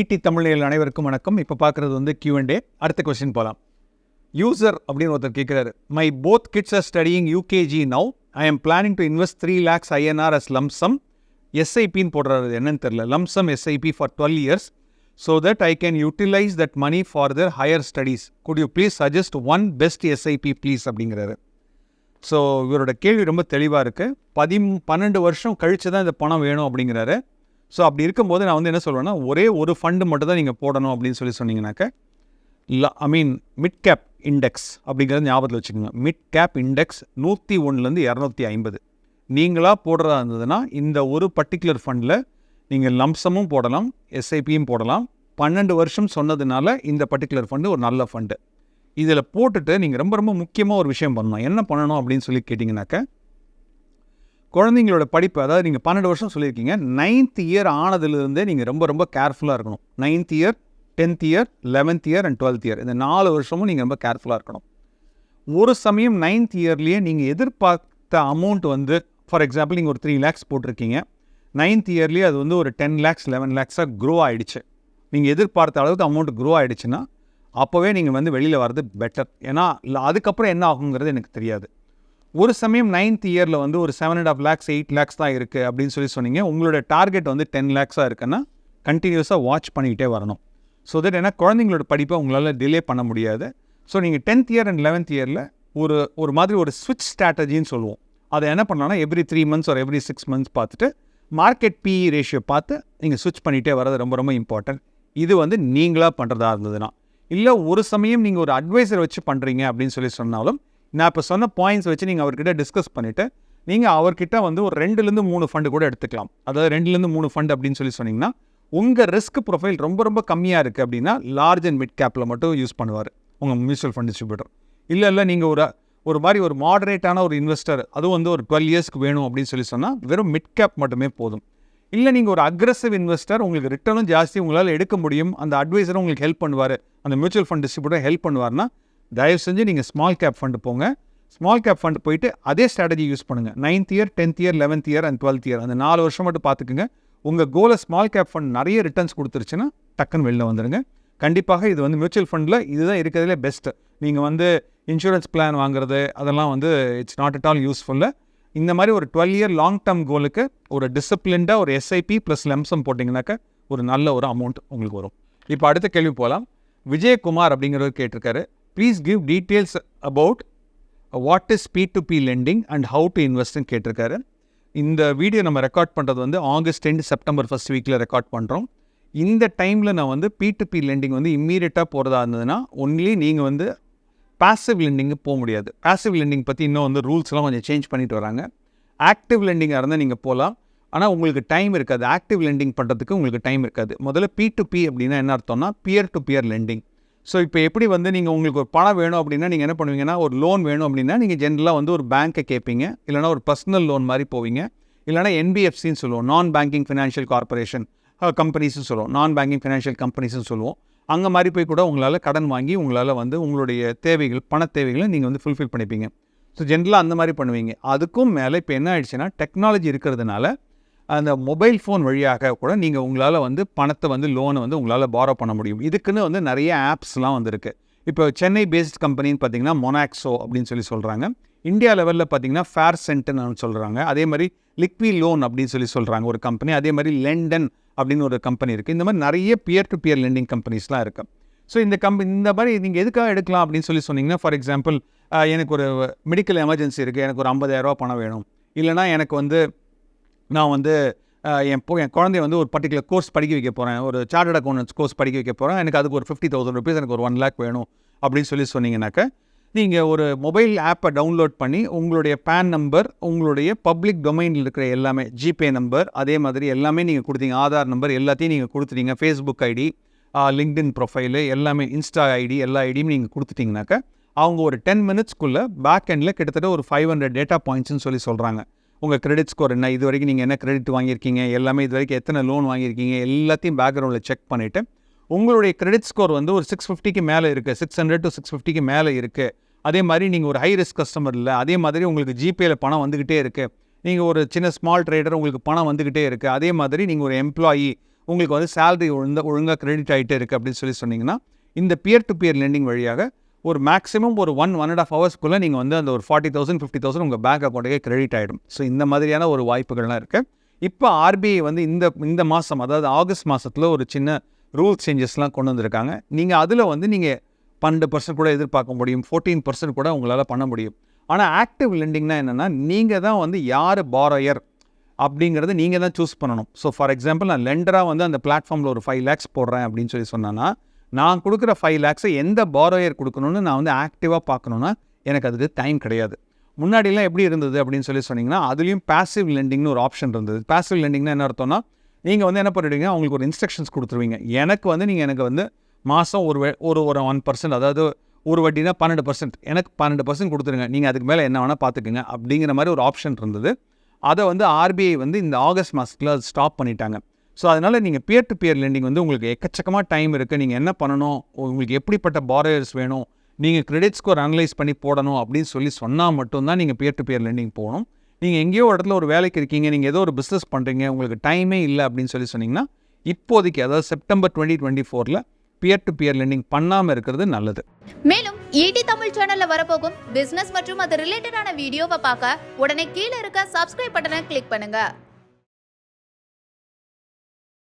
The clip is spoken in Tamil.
ஈட்டி தமிழில் அனைவருக்கும் வணக்கம். இப்போ பார்க்குறது வந்து Q&A அடுத்த கொஸ்டின் போகலாம் யூசர் அப்படின்னு ஒருத்தர் கேட்குறாரு my both kids are studying UKG now I'm planning to invest three lakhs INR as lump sum எஸ்ஐபின்னு போடுறாரு. என்னன்னு தெரில lump sum SIP for twelve years so that I can utilize that money for their higher studies could you please suggest one best SIP please அப்படிங்கிறாரு. ஸோ இவரோட கேள்வி ரொம்ப தெளிவாக இருக்குது பதி பன்னெண்டு வருஷம் கழிச்சு தான் இந்த பணம் வேணும் அப்படிங்கிறாரு. ஸோ அப்படி இருக்கும்போது நான் வந்து என்ன சொல்லுவேன்னா ஒரே ஒரு ஃபண்டு மட்டும் தான் நீங்கள் போடணும் அப்படின்னு சொல்லி சொன்னீங்கன்னாக்க I mean mid cap index அப்படிங்கிறத ஞாபகத்தில் வச்சுக்கோங்க. மிட் கேப் இண்டெக்ஸ் நூற்றி ஒன்றுலேருந்து இரநூத்தி ஐம்பது. நீங்களாக போடுறதா இருந்ததுன்னா இந்த ஒரு பர்டிகுலர் ஃபண்டில் நீங்கள் லம்சமும் போடலாம் எஸ்ஐபியும் போடலாம். பன்னெண்டு வருஷம் சொன்னதுனால இந்த பர்டிகுலர் ஃபண்டு ஒரு நல்ல ஃபண்டு இதில் போட்டுட்டு நீங்கள் ரொம்ப ரொம்ப முக்கியமாக ஒரு விஷயம் பண்ணணும். என்ன பண்ணணும் அப்படின்னு சொல்லி கேட்டிங்கனாக்க குழந்தைங்களோட படிப்பு அதாவது நீங்கள் பன்னெண்டு வருஷம் சொல்லியிருக்கீங்க நைன்த் இயர் ஆனதுலேருந்தே நீங்கள் ரொம்ப ரொம்ப கேர்ஃபுல்லாக இருக்கணும். Ninth year tenth year eleventh year and twelfth year இந்த நாலு வருஷமும் நீங்கள் ரொம்ப கேர்ஃபுல்லாக இருக்கணும். ஒரு சமயம் நைன்த் இயர்லேயே நீங்கள் எதிர்பார்த்த அமௌண்ட் வந்து ஃபார் எக்ஸாம்பிள் நீங்கள் ஒரு த்ரீ லேக்ஸ் போட்டிருக்கீங்க. நைன்த் இயர்லேயே அது வந்து ஒரு டென் லேக்ஸ் லெவன் லேக்ஸாக க்ரோ ஆகிடுச்சு நீங்கள் எதிர்பார்த்த அளவுக்கு அமௌண்ட் க்ரோ ஆகிடுச்சுன்னா அப்போவே நீங்கள் வந்து வெளியில் வர்றது பெட்டர் ஏன்னா அதுக்கப்புறம் என்ன ஆகுங்கிறது எனக்கு தெரியாது. ஒரு சமயம் நைன்த் இயரில் வந்து ஒரு seven and half lakhs eight lakhs தான் இருக்குது அப்படின்னு சொல்லி சொன்னீங்க. உங்களோட டார்கெட் வந்து டென் லேக்ஸாக இருக்குன்னா கண்டினியூஸாக வாட்ச் பண்ணிக்கிட்டே வரணும். ஸோ தட் ஏன்னா குழந்தைங்களோட படிப்பை உங்களால் டிலே பண்ண முடியாது. ஸோ நீங்கள் டென்த் இயர் அண்ட் லெவன்த் இயரில் ஒரு ஒரு மாதிரி ஒரு ஸ்விட்ச் ஸ்ட்ராட்டஜின்னு சொல்லுவோம். அதை என்ன பண்ணலாம்னா எவ்ரி த்ரீ மந்த்ஸ் ஒரு எவ்ரி சிக்ஸ் மந்த்ஸ் பார்த்துட்டு மார்க்கெட் பிஇ ரேஷியோ பார்த்து நீங்கள் ஸ்விட்ச் பண்ணிகிட்டே வரது ரொம்ப ரொம்ப இம்பார்ட்டன்ட் இது வந்து நீங்களாக பண்ணுறதா இருந்ததுன்னா. இல்லை ஒரு சமயம் நீங்கள் ஒரு அட்வைசர் வச்சு பண்ணுறீங்க அப்படின்னு சொல்லி சொன்னாலும் நான் இப்போ சொன்ன பாயிண்ட்ஸ் வச்சு நீங்கள் அவர்கிட்ட டிஸ்கஸ் பண்ணிவிட்டு நீங்கள் அவர்கிட்ட வந்து ஒரு ரெண்டுலேருந்து மூணு ஃபண்டு கூட எடுத்துக்கலாம். அதாவது ரெண்டுலேருந்து மூணு ஃபண்ட் அப்படின்னு சொல்லி சொன்னீங்கன்னா உங்கள் ரிஸ்க் ப்ரொஃபைல் ரொம்ப ரொம்ப கம்மியாக இருக்குது அப்படின்னா லார்ஜ் அண்ட் மிட் கேப்பில் மட்டும் யூஸ் பண்ணுவார். உங்கள் மியூச்சுவல் ஃபண்ட் டிஸ்ட்ரிபியூட்டர் இல்லை இல்லை நீங்கள் ஒரு ஒரு மாதிரி ஒரு மாடரேட்டான ஒரு இன்வெஸ்டர் அதுவும் வந்து ஒரு டுவெல் இயர்ஸ்க்கு வேணும் அப்படின்னு சொல்லி சொன்னால் வெறும் மிட் கேப் மட்டுமே போதும். இல்லை நீங்கள் ஒரு அக்ரஸிவ் இன்வெஸ்டர் உங்களுக்கு ரிட்டர்னும் ஜாஸ்தி உங்களால் எடுக்க முடியும். அந்த அட்வைசரும் உங்களுக்கு ஹெல்ப் பண்ணுவார். அந்த மியூச்சுவல் ஃபண்ட் டிஸ்ட்ரிபியூட்டர் ஹெல்ப் பண்ணுவார்னா தயவு செஞ்சு நீங்கள் ஸ்மால் கேப் ஃபண்டு போங்க. ஸ்மால் கேப் ஃபண்ட் போயிட்டு அதே ஸ்ட்ராட்டஜி யூஸ் பண்ணுங்கள் ninth year tenth year eleventh year and twelfth year அந்த நாலு வருஷம் மட்டும் பார்த்துக்குங்க. உங்கள் கோலை ஸ்மால் கேப் ஃபண்ட் நிறைய ரிட்டர்ன்ஸ் கொடுத்துருச்சுன்னா டக்குன்னு வெளில வந்துடுங்க கண்டிப்பாக இது வந்து மியூச்சுவல் ஃபண்டில் இதுதான் இருக்கிறதுலே பெஸ்ட்டு நீங்கள் வந்து இன்சூரன்ஸ் பிளான் வாங்குறது அதெல்லாம் வந்து it's not at all useful இந்த மாதிரி ஒரு டுவெல் இயர் லாங் டேர்ம் கோலுக்கு ஒரு டிசிப்ளின்டாக ஒரு எஸ்ஐபி ப்ளஸ் லெம்சம் போட்டிங்கனாக்கா ஒரு நல்ல ஒரு அமௌண்ட் உங்களுக்கு வரும். இப்போ அடுத்த கேள்வி போகலாம் விஜயகுமார் அப்படிங்கிறவர் கேட்டிருக்காரு. Please give details about what is P to P lending and how to இன்வெஸ்ட்னு கேட்டிருக்காரு. இந்த வீடியோ நம்ம ரெக்கார்ட் பண்ணுறது வந்து ஆகஸ்ட் டென் செப்டம்பர் ஃபஸ்ட் வீக்கில் ரெக்கார்ட் பண்ணுறோம் இந்த டைமில் நான் வந்து பி டு பி லெண்டிங் வந்து இம்மீடியட்டாக போகிறதா இருந்ததுன்னா ஒன்லி நீங்கள் வந்து பாசிவ் லெண்டிங்கு போக முடியாது. பாசிவ் லெண்டிங் பற்றி இன்னும் வந்து ரூல்ஸ்லாம் கொஞ்சம் சேஞ்ச் பண்ணிட்டு வராங்க. ஆக்டிவ் லெண்டிங்காக இருந்தால் நீங்கள் போகலாம் ஆனால் உங்களுக்கு டைம் இருக்காது. ஆக்டிவ் லெண்டிங் பண்ணுறதுக்கு உங்களுக்கு டைம் இருக்காது. முதல்ல பி டு பி அப்படின்னா என்ன அர்த்தம்னா peer to peer lending so இப்போ எப்படி வந்து நீங்கள் உங்களுக்கு ஒரு பணம் வேணும் அப்படின்னா நீங்கள் என்ன பண்ணுவீங்கன்னா ஒரு லோன் வேணும் அப்படின்னா நீங்கள் ஜென்ரலாக வந்து ஒரு பேங்க்கை கேட்பீங்க இல்லைனா ஒரு பர்சனல் லோன் மாதிரி போவீங்க. இல்லைனா என்பிஎஃப்சின்னு சொல்லுவோம். நான் பேங்கிங் ஃபினான்ஷியல் கார்பரேஷன் கம்பெனிஸ்னு சொல்லுவோம். நான் பேங்கிங் ஃபினான்ஷியல் கம்பெனிஸ்னு சொல்லுவோம். அங்கே மாதிரி போய் கூட உங்களால் கடன் வாங்கி உங்களால் வந்து உங்களுடைய தேவைகள் பண தேவைகளை நீங்கள் வந்து ஃபுல்ஃபில் பண்ணிப்பீங்க. ஸோ ஜென்ரலாக அந்த மாதிரி பண்ணுவீங்க. அதுக்கும் மேலே இப்போ என்ன ஆயிடுச்சுன்னா டெக்னாலஜி இருக்கிறதுனால அந்த மொபைல் ஃபோன் வழியாக கூட நீங்கள் உங்களால் வந்து பணத்தை வந்து லோனை வந்து உங்களால் பாரோ பண்ண முடியும். இதுக்குன்னு வந்து நிறைய ஆப்ஸ்லாம் வந்துருக்கு. இப்போ சென்னை பேஸ்ட் கம்பெனின்னு பார்த்தீங்கன்னா மொனாக்ஸோ அப்படின்னு சொல்லி சொல்கிறாங்க இந்தியா லெவலில் பார்த்தீங்கன்னா ஃபேர் சென்ட்னு சொல்கிறாங்க அதே மாதிரி லிக்வி லோன் அப்படின்னு சொல்லி சொல்கிறாங்க ஒரு கம்பெனி அதே மாதிரி லண்டன் அப்படின்னு ஒரு கம்பெனி இருக்குது இந்த மாதிரி நிறைய பியர் டு பியர் லெண்டிங் கம்பெனிஸ்லாம் இருக்குது ஸோ இந்த கம்பெனி இந்த மாதிரி நீங்கள் எதுக்காக எடுக்கலாம் அப்படின்னு சொல்லி சொன்னீங்கன்னா ஃபார் எக்ஸாம்பிள் எனக்கு ஒரு மெடிக்கல் எமர்ஜென்சி இருக்குது எனக்கு ஒரு ஐம்பதாயிரரூபா பணம் வேணும். இல்லைனா எனக்கு வந்து நான் வந்து என் என் குழந்தைய வந்து ஒரு பர்டிகுலர் கோர்ஸ் படிக்க வைக்க போகிறேன் ஒரு சார்ட்டட் அக்கௌண்டன்ஸ் கோர்ஸ் படிக்க வைக்க போகிறேன் எனக்கு அதுக்கு ஒரு ஃபிஃப்டி தௌசண்ட் ருபீஸ் எனக்கு ஒரு ஒன் லேக் வேணும் அப்படின்னு சொல்லி சொன்னீங்கன்னாக்க நீங்கள் ஒரு மொபைல் ஆப்பை டவுன்லோட் பண்ணி உங்களுடைய பேன் நம்பர் உங்களுடைய பப்ளிக் டொமைனில் இருக்கிற எல்லாமே ஜிபே நம்பர் அதே மாதிரி எல்லாமே நீங்கள் கொடுத்தீங்க. ஆதார் நம்பர் எல்லாத்தையும் நீங்கள் கொடுத்துட்டீங்க. ஃபேஸ்புக் ஐடி லிங்க்டின் ப்ரொஃபைலு எல்லாமே இன்ஸ்டா ஐடி எல்லா ஐடியும் நீங்கள் கொடுத்துட்டிங்கனாக்கா அவங்க ஒரு டென் மினிட்ஸ்க்குள்ளே பேக் எண்டில் கிட்டத்தட்ட ஒரு ஃபைவ் ஹண்ட்ரட் டேட்டா பாயிண்ட்ஸ்னு சொல்லி சொல்கிறாங்க உங்கள் கிரெடிட் ஸ்கோர் என்ன? இது வரைக்கும் நீங்கள் என்ன கிரெடிட் வாங்கியிருக்கீங்க? எல்லாமே இது வரைக்கும் எத்தனை லோன் வாங்கியிருக்கீங்க? எல்லாத்தையும் பேக்ரவுண்டில் செக் பண்ணிவிட்டு உங்களுடைய கிரெடிட் ஸ்கோர் வந்து ஒரு சிக்ஸ் ஃபிஃப்டிக்கு மேலே இருக்குது சிக்ஸ் ஹண்ட்ரட் டு சிக்ஸ் ஃபிஃப்டிக்கு மேலே இருக்குது அதே மாதிரி நீங்கள் ஒரு ஹை ரிஸ்க் கஸ்டமர் இல்லை அதே மாதிரி உங்களுக்கு ஜிபேயில் பணம் வந்துக்கிட்டே இருக்குது நீங்கள் ஒரு சின்ன ஸ்மால் ட்ரேடர் உங்களுக்கு பணம் வந்துக்கிட்டே இருக்குது அதே மாதிரி நீங்கள் ஒரு எம்ப்ளாயி உங்களுக்கு வந்து சேலரி ஒழுங்க ஒழுங்காக கிரெடிட் ஆகிட்டே இருக்குது அப்படின்னு சொல்லி சொன்னீங்கன்னா இந்த பியர் டு பியர் லெண்டிங் வழியாக ஒரு மேக்ஸிமம் ஒரு ஒன் ஒன் அண்ட் ஆஃப் ஹவர்ஸ்க்குள்ளே நீங்கள் வந்து அந்த ஒரு ஃபார்ட்டி தௌசண்ட் ஃபிஃப்டி தௌசண்ட் உங்கள் பேங்க் அக்கௌண்ட்டுக்கே கிரெடிட் ஆகிடும் ஸோ இந்த மாதிரியான ஒரு வாய்ப்புகள்லாம் இருக்குது இப்போ ஆர்பிஐ வந்து இந்த இந்த மாதம் அதாவது ஆகஸ்ட் மாதத்தில் ஒரு சின்ன ரூல் சேஞ்சஸ்லாம் கொண்டு வந்திருக்காங்க. நீங்கள் அதில் வந்து நீங்கள் பன்னெண்டு பர்சன்ட் கூட எதிர்பார்க்க முடியும். ஃபோர்டீன் பர்சன்ட் கூட உங்களால் பண்ண முடியும். ஆனால் ஆக்டிவ் லெண்டிங்னா என்னென்னா நீங்கள் தான் வந்து யார் பாரோயர் அப்படிங்கிறத நீங்கள் தான் சூஸ் பண்ணணும். ஸோ ஃபார் எக்ஸாம்பிள் நான் லெண்டராக வந்து அந்த பிளாட்ஃபார்மில் ஒரு ஃபைவ் லேக்ஸ் போடுறேன் அப்படின்னு சொல்லி சொன்னேன்னா நான் கொடுக்குற ஃபைவ் லேக்ஸை எந்த பாரோயர் கொடுக்கணும்னு நான் வந்து ஆக்டிவாக பார்க்கணுன்னா எனக்கு அதுக்கு டைம் கிடையாது. முன்னாடிலாம் எப்படி இருந்தது அப்படின்னு சொல்லி சொன்னீங்கன்னா அதுலேயும் பாசிவ் லெண்டிங்னு ஒரு ஆப்ஷன் இருந்தது. பாசிவ் லெண்டிங்னா என்ன அர்த்தம்னா நீங்கள் வந்து என்ன பண்ணிடுவீங்க? அவங்களுக்கு ஒரு இன்ஸ்ட்ரக்ஷன்ஸ் கொடுத்துருவீங்க. எனக்கு வந்து நீங்கள் எனக்கு வந்து மாதம் ஒரு ஒரு ஒரு ஒன் பர்சன்ட் அதாவது ஒரு வட்டினா பன்னெண்டு பர்சன்ட் எனக்கு பன்னெண்டு பர்சன்ட் கொடுத்துருங்க. நீங்கள் அதுக்கு மேலே என்ன வேணால் பார்த்துக்குங்க. அப்படிங்கிற மாதிரி ஒரு ஆப்ஷன் இருந்தது. அதை வந்து ஆர்பிஐ வந்து இந்த ஆகஸ்ட் மாதத்தில் அது ஸ்டாப் பண்ணிட்டாங்க. ஸோ அதனால் நீங்கள் பியர் டு பியர் லெண்டிங் வந்து உங்களுக்கு எக்கச்சக்கமாக டைம் இருக்குது நீங்கள் என்ன பண்ணணும்? உங்களுக்கு எப்படிப்பட்ட பாரோயர்ஸ் வேணும்? நீங்கள் கிரெடிட் ஸ்கோர் அனலைஸ் பண்ணி போடணும் அப்படின்னு சொல்லி சொன்னால் மட்டும்தான் நீங்கள் பியர் டு பியர் லெண்டிங் போகணும். நீங்கள் எங்கேயோ இடத்துல ஒரு வேலைக்கு இருக்கீங்க. நீங்கள் ஏதோ ஒரு பிஸ்னஸ் பண்ணுறீங்க உங்களுக்கு டைமே இல்லை அப்படின்னு சொல்லி சொன்னீங்கன்னா இப்போதைக்கு அதாவது செப்டம்பர் டுவெண்ட்டி டுவெண்ட்டி ஃபோரில் பியர் டு பியர் லெண்டிங் பண்ணாமல் இருக்கிறது நல்லது. மேலும் ஈடி தமிழ் சேனலில் வரப்போகும் பிஸ்னஸ் மற்றும் அது ரிலேட்டடான வீடியோவை பார்க்க உடனே கீழே இருக்க சப்ஸ்கிரைப் பட்டனை கிளிக் பண்ணுங்கள்